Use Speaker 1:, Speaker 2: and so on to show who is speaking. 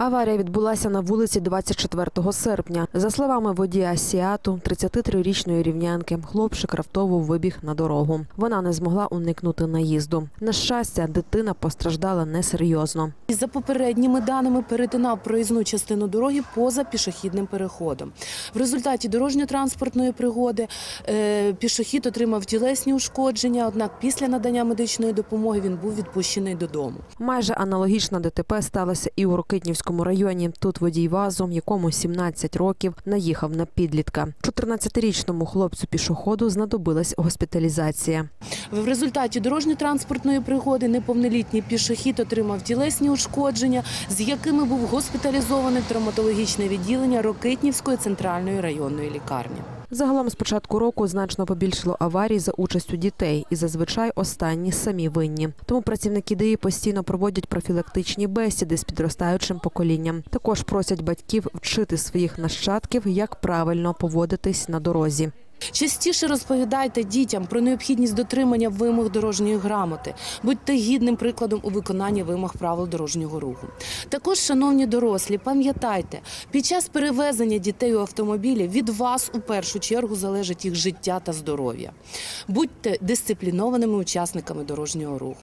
Speaker 1: Аварія відбулася на вулиці 24 серпня. За словами водія Сіату, 33-річної рівнянки, хлопчик раптово вибіг на дорогу. Вона не змогла уникнути наїзду. На щастя, дитина постраждала несерйозно.
Speaker 2: За попередніми даними перетинав проїзну частину дороги поза пішохідним переходом. В результаті дорожньо-транспортної пригоди е, пішохід отримав тілесні ушкодження. Однак після надання медичної допомоги він був відпущений додому.
Speaker 1: Майже аналогічна ДТП сталося і у Рокитнівському районі. Тут водій вазом, якому 17 років, наїхав на підлітка. 14-річному хлопцю пішоходу знадобилась госпіталізація.
Speaker 2: В результаті дорожньо-транспортної пригоди неповнолітній пішохід отримав тілесні ушкодження, з якими був госпіталізований в травматологічне відділення Рокитнівської центральної районної лікарні.
Speaker 1: Загалом з початку року значно побільшало аварій за участю дітей, і зазвичай останні самі винні. Тому працівники ДІІ постійно проводять профілактичні бесіди з підростаючим поколінням. Також просять батьків вчити своїх нащадків, як правильно поводитись на дорозі.
Speaker 2: Частіше розповідайте дітям про необхідність дотримання вимог дорожньої грамоти. Будьте гідним прикладом у виконанні вимог правил дорожнього руху. Також, шановні дорослі, пам'ятайте, під час перевезення дітей у автомобілі від вас у першу чергу залежить їх життя та здоров'я. Будьте дисциплінованими учасниками дорожнього руху.